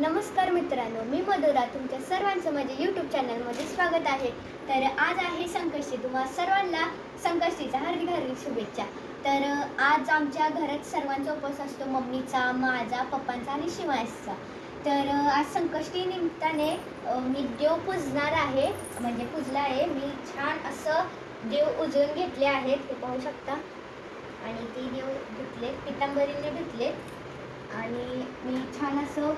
नमस्कार मित्रांनो मी मधुरा. तुमच्या सर्वांचं माझे यूट्यूब चॅनलमध्ये स्वागत आहे. तर आज आहे संकष्टी. तुम्हा सर्वांना संकष्टीचा हार्दिक हार्दिक शुभेच्छा. तर आज आमच्या घरात सर्वांचा उपवास असतो. मम्मीचा माझा पप्पांचा आणि शिवायचा तर आज संकष्टी निमित्ताने मी देव पुजणार आहे. म्हणजे पुजला आहे. मी छान असं देव उजळून घेतले आहेत. ते पाहू शकता. आणि ते देव धुतले पितांबरीने धुतले आणि मी छान असं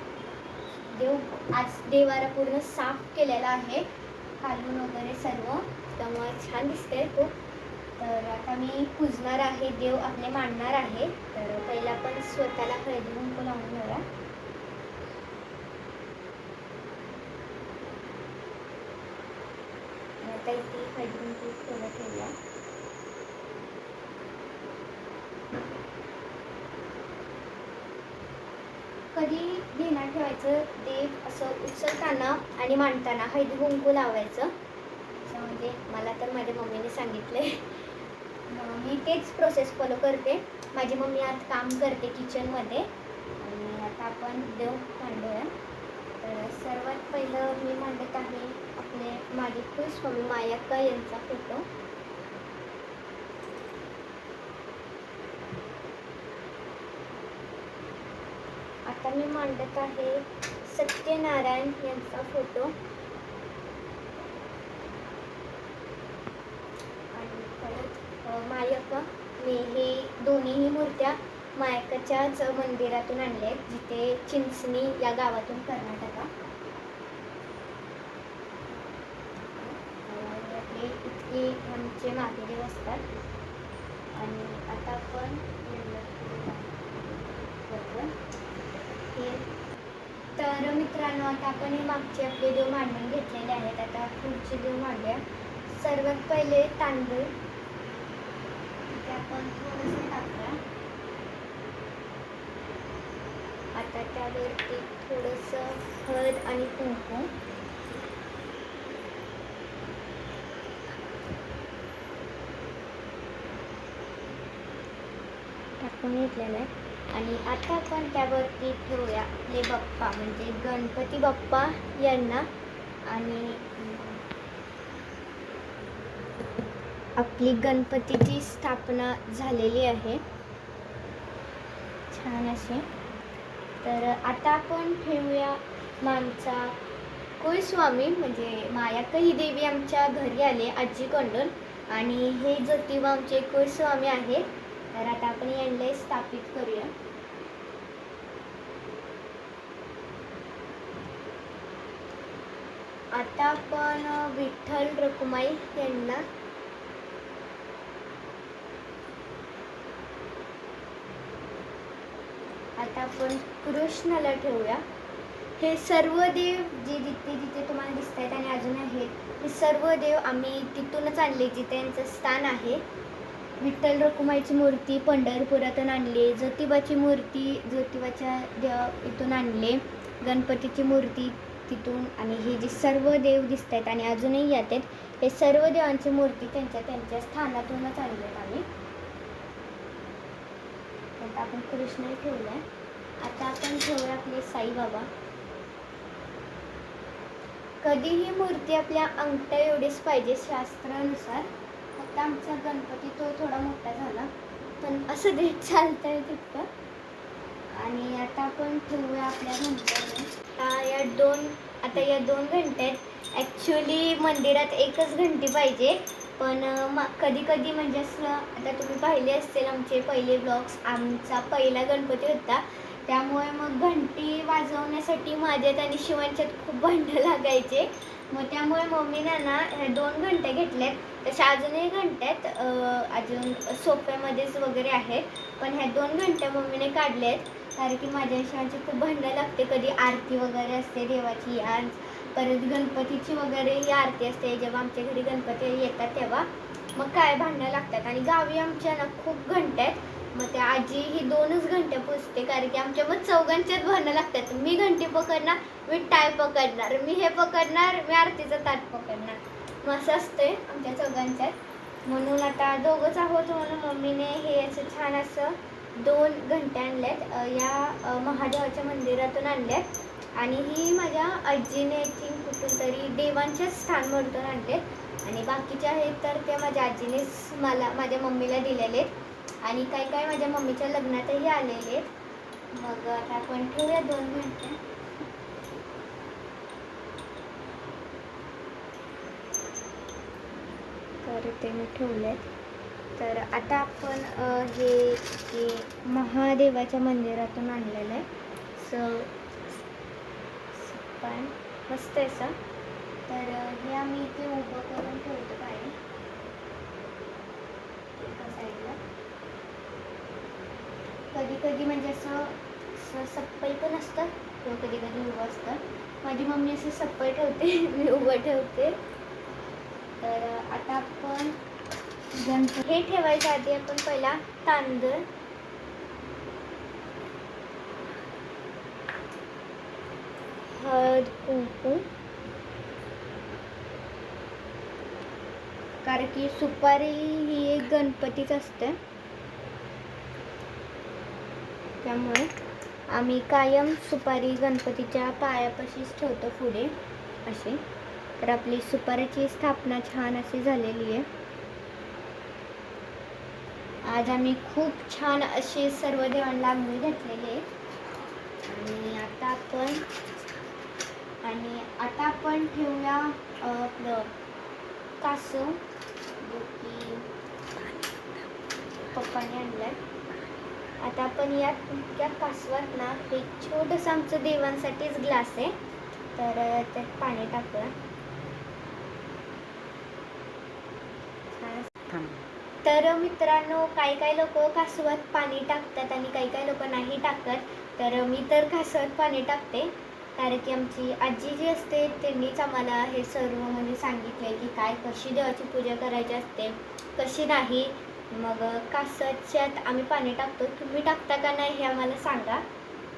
देव आज देवारा पूर्ण साफ केलेला आहे. खालून वगैरे सर्व. त्यामुळे छान दिसतंय खूप तर आता मी पूजणार आहे. देव आपले मांडणार आहे. तर पहिला पण स्वतःला हळदी कुंकू लावून घेऊया. आता इथे हळदी कुंकू थोडं ठेवूया कधी ध्यानात ठेवायचं देव असं उचलताना आणि मांडताना हळदी कुंकू लावायचं. असं म्हणजे मला तर माझ्या मम्मीने सांगितले मी तेच प्रोसेस फॉलो करते. माझी मम्मी आज काम करते किचनमध्ये आणि आता आपण देव मांडूया. तर सर्वात पहिलं मी मांडत आहे आपले माझे कुलस्वामी मायाक्का यांचा फोटो आता मी मांडत आहे. सत्यनारायण यांचा फोटो आणि परत मायका मी हे दोन्हीही मूर्त्या मायकाच्याच मंदिरातून आणल्या आहेत जिथे चिंचणी या गावातून कर्नाटका. आणि इतके आमचे महादेव असतात. आणि आता आपण आहे. तर मित्रांनो आता आपण हे मागचे आपले देव मांडून घेतलेले आहेत. आता पुढचे देव मांडूया. सर्वात पहिले तांदूळ. ते आपण थोडंसं टाकूया. आता त्यावरती थोडंसं हळद आणि कुंकू. टाकून घेतलेलं आहे. आणि आता आपण त्यावरती ठेवूया. आपले बाप्पा म्हणजे गणपती बाप्पा यांना आणि आपली गणपतीची स्थापना झालेली आहे. छान असे. तर आता आपण ठेवूया आमचा कुलस्वामी म्हणजे माया कही देवी आमच्या घरी आले आजीकडून आणि हे ज्योतिबा आमचे कुलस्वामी आहेत. तर आता आपण यांना स्थापित करूया. आता आपण विठ्ठल रखुमाई यांना आता आपण कृष्णाला ठेवूया. हे सर्व देव जे जिथे जिथे तुम्हाला दिसत आहेत आणि अजून आहेत हे सर्व देव आम्ही तिथूनच आणले जिथे यांचं स्थान आहे. विठ्ठल रखुमाईची मूर्ती पंढरपुरातून आणली ज्योतिबाची मूर्ती ज्योतिबाच्या देव इथून आणले गणपतीची मूर्ती तिथून आणि हे जे सर्व देव दिसत आहेत आणि अजूनही येत आहेत हे सर्व देवांची मूर्ती त्यांच्या त्यांच्या स्थानातूनच आणलेत आम्ही. आता आपण कृष्ण आहे आता आपण ठेवूया आपले साईबाबा कधीही मूर्ती आपल्या अंगठ्या एवढीच पाहिजे शास्त्रानुसार. आता आमचा गणपती तो थोडा मोठा झाला पण असं देत चालतंय तितकं. आणि आता आपण ठेवूया आपल्या घंट्या आता या दोन आता या दोन घंट्यात ॲक्च्युली मंदिरात एकच घंटी पाहिजे पण कधी कधी म्हणजे असं आता तुम्ही पाहिले असतील आमचे पहिले ब्लॉग्स आमचा पहिला गणपती होता. त्यामुळे मग घंटी वाजवण्यासाठी माझ्यात आणि शिवांच्यात खूप भांडं लागायचे. मग त्यामुळे मम्मीनं ना ह्या दोन घंटे घेतल्यात. तशा अजूनही घंटे आहेत. अजून सोप्यामध्येच वगैरे आहेत. पण ह्या दोन घंट्या मम्मीने काढल्या आहेत कारण की माझ्या शिवांची खूप भांडणं लागते. कधी आरती वगैरे असते देवाची आज. परत गणपतीची वगैरे ही आरती असते. जेव्हा आमच्या घरी गणपती येतात तेव्हा. मग काय भांडणं लागतात. आणि गावी आमच्या ना खूप घंट्या आहेत. मग त्या आजी ही दोनच घंट्या पुजते कारण की आमच्या मग चौघांच्याच भांडणं लागतात. मी घंटी पकडणार मी टाय पकडणार मी हे पकडणार मी आरतीचं ताट पकडणार. मस्त असते आमच्या चौघांच्यात. म्हणून आता दोघंच आहोत म्हणून मम्मीने हे असं छान असं दोन घंटे आणल्यात या महादेवाच्या मंदिरातून आणल्यात. आणि ही माझ्या आजीने आय थिंक कुठून तरी देवांच्याच स्थान म्हणून आणले आणि बाकीचे आहेत तर ते माझ्या आजीनेच मला माझ्या मम्मीला दिलेले. आहेत आणि काय काय माझ्या मम्मीच्या लग्नातही आलेले. आहेत मग आता आपण ठेवूया दोन मिनटं. तर ते मी ठेवलेत. तर आता आपण हे महादेवाच्या मंदिरातून आणलेलं आहे. स पण मस्त आहे सर. तर हे आम्ही इथे उभं करून ठेवतो बाहेर. एका साईडला. कधी कधी म्हणजे असं असं सप्पई पण असतं. किंवा कधी कधी उभं असतं. माझी मम्मी असं सप्पई ठेवते. मी उभं ठेवते. तर आता आपण गणपती हे ठेवायच्या आधी आपण पहिला तांदूळ. हळद कुंकू. कारण की सुपारी ही एक गणपतीच असते. त्यामुळे आम्ही कायम सुपारी गणपतीच्या पायापाशीच ठेवतो पुढे असे तर आपली सुपारीची स्थापना छान अशी झालेली आहे. आज आम्ही खूप छान असे सर्व देवांना आंघोळी घातलेली आहे. आणि आता आपण आणि आता आपण ठेवूया आपलं कासव जो की पप्पाने आणलाय. आता आपण या त्या कासवात ना एक छोटंसं आमचं देवांसाठीच ग्लास आहे. तर त्यात पाणी टाकूया छान तर मित्रांनो काही काही लोक कासवात पाणी टाकतात आणि काही काही लोक नाही टाकत. तर मी तर कासवात पाणी टाकते. कारण की आमची आजी जी असते त्यांनीच आम्हाला हे सर्व म्हणजे सांगितले की काय कशी देवाची पूजा करायची असते कशी नाही. मग कासवच्यात आम्ही पाणी टाकतो. तुम्ही टाकता का नाही हे आम्हाला सांगा.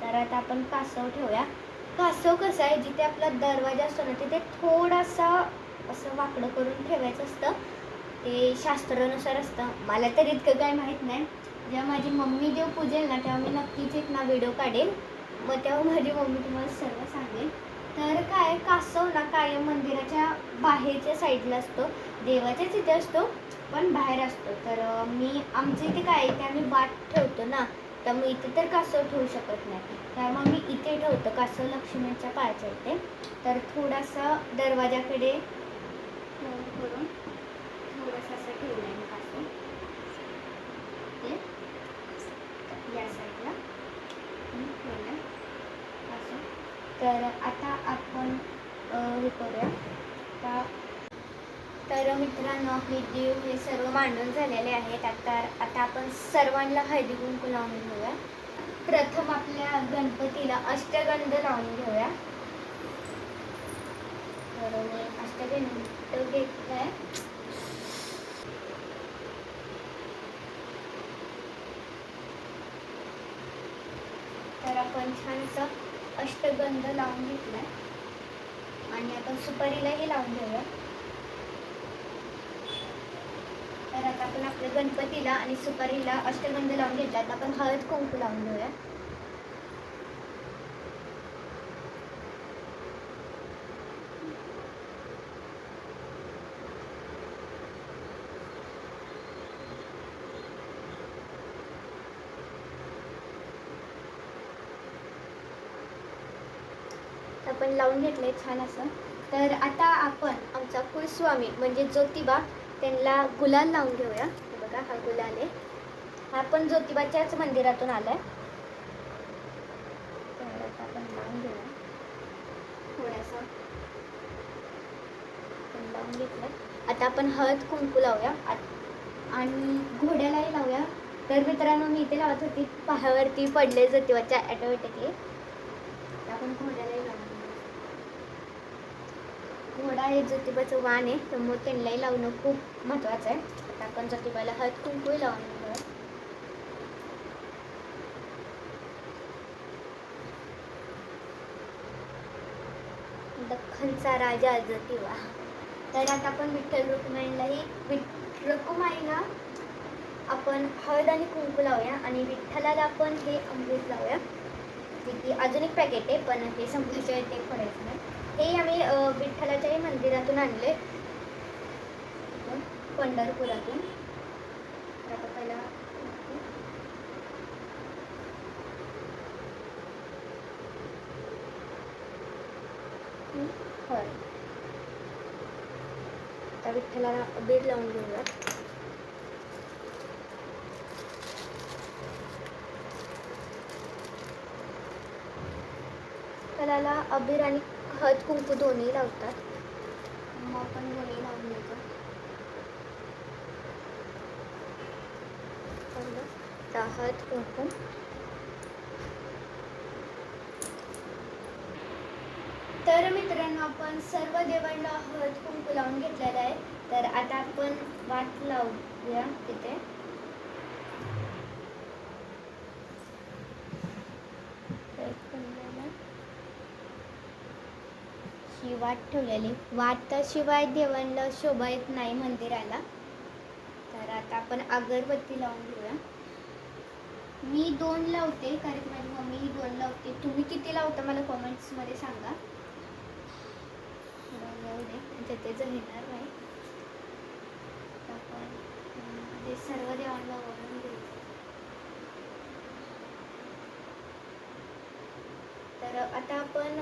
तर आता आपण कासव ठेवूया. कासव कसं आहे जिथे आपला दरवाजा असतो ना तिथे थोडासा असं वाकडं करून ठेवायचं असतं. ते शास्त्रानुसार असतं. मला तर इतकं काय माहीत नाही. जेव्हा माझी मम्मी जेव्हा पूजेल ना तेव्हा मी नक्कीच एक ना व्हिडिओ काढेल. मग तेव्हा माझी मम्मी तुम्हाला सर्व सांगेल. तर काय कासव ना कायम मंदिराच्या बाहेरच्या साईडला असतो. देवाच्याच इथे असतो पण बाहेर असतो. तर मी आमच्या इथे काय आहे ते आम्ही बाट ठेवतो ना त्यामुळे इथे तर कासव ठेवू शकत नाही. त्यामुळे मी इथे ठेवतो कासव लक्ष्मीच्या पायाच्या इथे. तर थोडासा दरवाजाकडे करून थोडंसं असं ठेवलं आहे मी कासव ते या साईडला मी ठेवलं कासव तर आता आपण हे करूया. आता तर मित्रांनो हे हे सर्व मांडून झालेले आहेत. आता आता आपण सर्वांना हळदी कुंकू लावून घेऊया. प्रथम आपल्या गणपतीला अष्टगंध लावून घेऊया. तर मी अष्टगंध घेतलाय. तर आपण छानसं अष्टगंध लावून घेतलाय. आणि आपण सुपारीलाही लावून घेऊया तर आता आपण आपल्या गणपतीला आणि सुपारीला अष्टगंध लावून घेतला आता आपण हळद कुंकू लावून घेऊया. आपण लावून घेतलंय छान असं. तर आता आपण आमचा कुलस्वामी म्हणजे ज्योतिबा त्यांना गुलाल लावून घेऊया. बघा हा गुलाल आहे. हा पण ज्योतिबाच्याच मंदिरातून आलाय. आहे आपण लावून घेऊया. थोडासा लावून घेतलं आता आपण हळद कुंकू लावूया. आणि घोड्यालाही लावूया. तर मित्रांनो मी इथे लावत होती. पहावरती पडले ज्योतिबाच्या ॲटोमॅटिकली. आपण घोड्या लावून घेऊया. घोडा हे ज्योतिबाचं वाण आहे त्यामुळे त्यांनाही लावणं खूप महत्त्वाचं आहे. आता आपण ज्योतिबाला हळद कुंकूही लावून दख्खनचा राजा ज्योतिबा. तर आता आपण विठ्ठल रुक्माईलाही विठ रुक्माईला आपण हळद आणि कुंकू लावूया आणि विठ्ठलाला आपण हे अमृत लावूया. जे की अजून एक पॅकेट आहे पण हे संपल्याच्या ते फोडायचं नाही. हे आम्ही विठ्ठलाच्याही मंदिरातून आणले. पंढरपुरातून. आता पहिला होय. आता विठ्ठलाला बीड लावून घेऊया त्याला अबीर आणि हळद कुंकू दोन्ही लावतात. मग आपण दोन्ही लावून हळद कुंकू. तर मित्रांनो आपण सर्व देवांना हळद कुंकू लावून घेतलेलं आहे. तर आता आपण वाट लावूया तिथे तर पहिल्यांदा ही वाट ठेवलेली. वाटाशिवाय देवांना शोभा येत नाही मंदिराला. तर आता आपण अगरबत्ती लावून घेऊया. मी दोन लावते कारण की माझी मम्मी ही दोन लावते. तुम्ही किती लावता मला कॉमेंट्समध्ये सांगा. थोडं लावू दे म्हणजे ते जळणार नाही. आपण म्हणजे सर्व देवांना वळून घेऊ तर आता आपण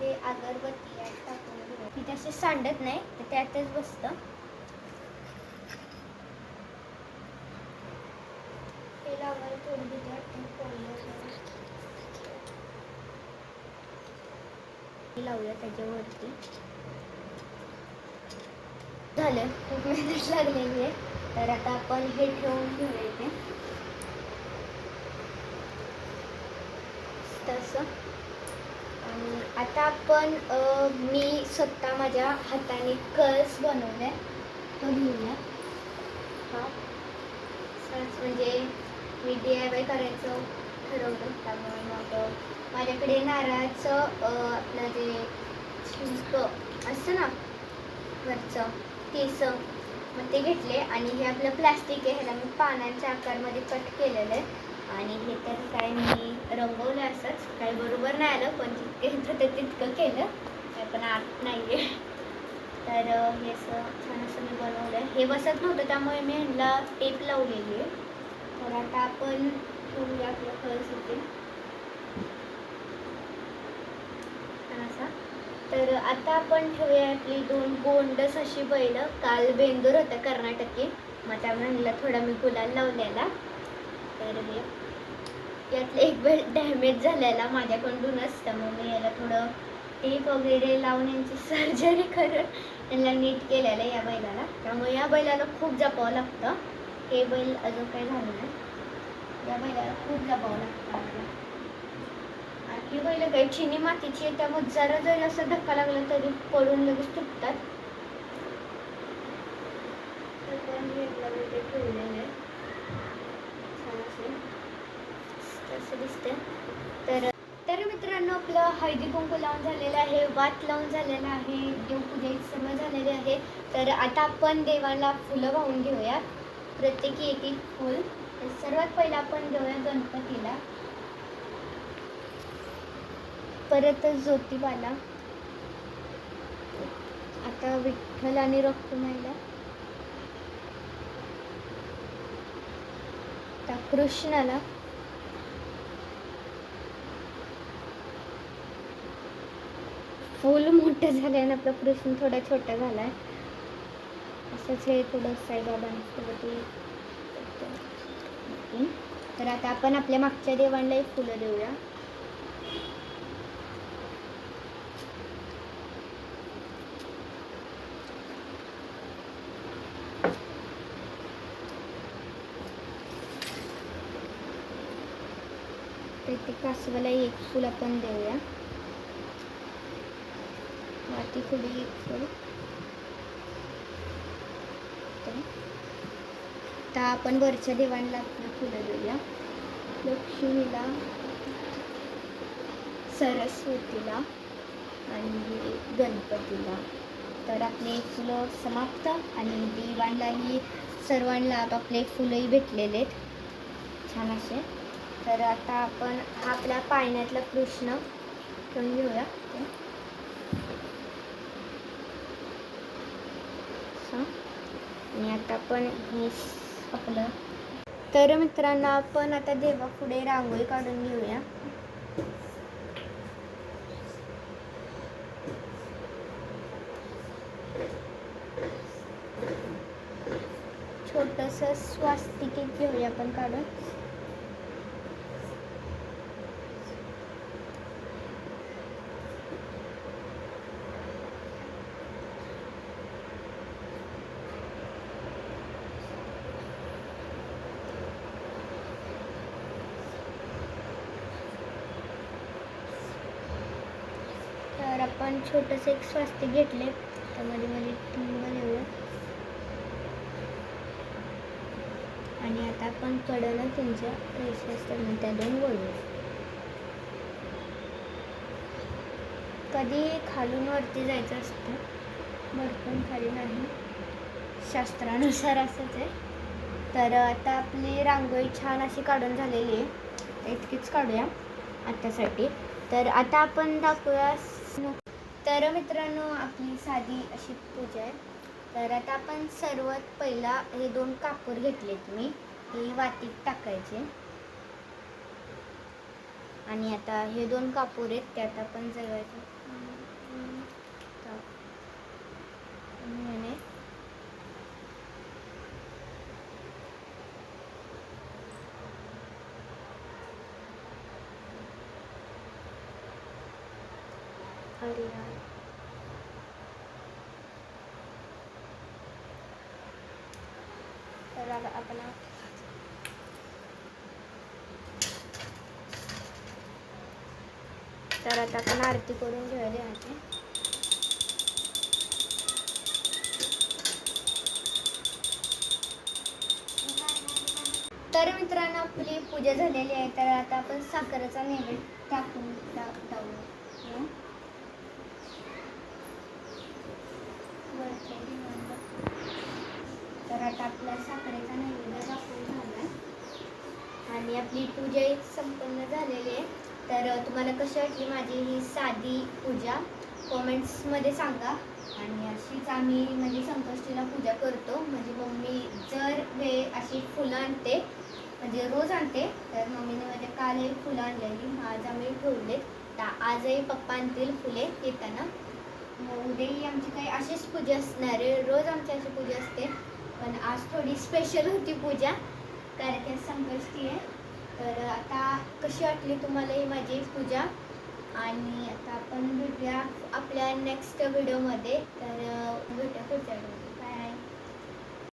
हे अगरबत्ती यात टाकून घेऊ तिथे असे सांडत नाही तर त्यातच बसतं. हे लावायला थोडी भीती तर. लावूया त्याच्यावरती. झालं खूप मेहनत लागलेली आहे. तर आता आपण हे ठेवून घेऊया इथे. तसं. आता आपण मी स्वतः माझ्या हाताने कळस बनवलाय तो घेऊया हा. सहज म्हणजे मी डी आय वाय करायचं ठरवलं. त्यामुळे मग माझ्याकडे नारळाचं आपलं जे शिंक असतं ना वरचं तेसं मग ते घेतले. आणि हे आपलं प्लास्टिक आहे. ह्याला मी पानांच्या आकारमध्ये कट केलेलं आहे. आणि हे तर काय मी रंगवलं काही बरोबर नाही आलं पण जितके येतं ते तितकं केलं. काय पण आर्ट नाही आहे तर हे असं छान असं मी बनवलं हे बसत नव्हतं त्यामुळे मी ह्यांना टेप लावलेली आहे. तर आता आपण ठेवूया आपलं कळस होते छान असा तर आता आपण ठेवूया आपली दोन गोंडस अशी बैल. काल बेंदूर होता कर्नाटकी. मग त्यामुळे म्हणलं थोडा मी गुलाल लावलेला. तर हे. यातलं एक बैल डॅमेज झालेला माझ्याकडून असतं. मग मी याला थोडं टेप वगैरे लावून यांची सर्जरी करून यांना नीट केलेलं आहे या बैलाला. त्यामुळे या बैलाला खूप जपावं लागतं. हे बैल अजून काही झालं नाही. या बैलाला खूप जपावं लागतं आपल्याला आणि ही बैल काही चिनी मातीची आहे त्यामुळे जरा जरी असं धक्का लागला तरी पडून लगेच तुटतात. तर ठेवलेलं आहे छान असे असं तर तर मित्रांनो आपलं हळदी कुंकू लावून झालेलं आहे वात लावून झालेला आहे देवपूजा सर्व झालेले आहे. तर आता आपण देवाला फुलं वाहून घेऊया प्रत्येकी एक एक फुल सर्वात पहिलं आपण देऊया गणपतीला. परत ज्योतिबाला. आता विठ्ठल आणि रक्तमाईला आता कृष्णाला. फुल मोठं झालं आणि आपला कृष्ण थोडा छोटा आहे असंच हे थोडं साईबाबांसोबत तर आता आपण आपल्या मागच्या देवांना एक फुलं देऊया. तर ते कासवाला एक फुल आपण देऊया. ती फुली फुल आता आपण वरच्या देवांना आपली फुलं देऊया लक्ष्मीला सरस्वतीला आणि गणपतीला. तर आपले फुलं समाप्त आणि देवांनाही सर्वांना आपले फुलंही भेटलेले आहेत. छान असे. तर आता आपण आपल्या पाळण्यातला कृष्ण घेऊया ते. असं. आणि आता पण हे आपलं. तर मित्रांनो आपण आता देवापुढे रांगोळी काढून घेऊया. छोटस स्वास्तिक घेऊया आपण काढून तर आपण छोटंसं एक स्वास्थ्य घेतले त्यामध्ये मध्ये टिंब घेऊया आणि आता आपण कडनं त्यांच्या रेषा असतात त्या दोन बोलू कधी खालून वरती जायचं असतं भरपूर खाली नाही. शास्त्रानुसार असंच आहे. तर आता आपली रांगोळी छान अशी काढून झालेली आहे. इतकीच काढूया आत्तासाठी. तर आता आपण दाखवूया तर मित्रांनो आपली साधी अशी पूजा आहे. तर आता आपण सर्वात पहिला हे दोन कापूर घेतलेत मी. हे वाटीत टाकायचे. आणि आता हे दोन कापूर आहेत त्यात आपण जगायचं अरे यार तर आता आपण तर आता आपण आरती करून घेऊया आधी. तर मित्रांनो आपली पूजा झालेली आहे. तर आता आपण साखरेचा नैवेद्य टाकून टा- टाकूया. तर आता आपला साखरेचा नैवेद्य दाखवून झाला आणि आपली पूजा संपन्न झालेली आहे. तर तुम्हाला कशी वाटली माझी ही साधी पूजा? कॉमेंट्समध्ये सांगा. आणि अशीच आम्ही म्हणजे संकष्टीला पूजा करतो. म्हणजे मम्मी जर वेळ अशी फुलं आणते म्हणजे रोज आणते तर मम्मीने माझ्या काल एक फुलं आणलेली. आज आम्ही ठेवलेत. तर आजही पप्पा आणतील फुले येताना. मग उद्याही आमची काही अशीच पूजा असणार आहे. रोज आमची अशी पूजा असते. पण आज थोडी स्पेशल होती पूजा. कारण की आज संकष्टी आहे. तर आता कशी वाटली तुम्हाला ही माझी पूजा? आणि आता आपण भेटूया आपल्या नेक्स्ट व्हिडिओमध्ये तर भेटूया पुढच्या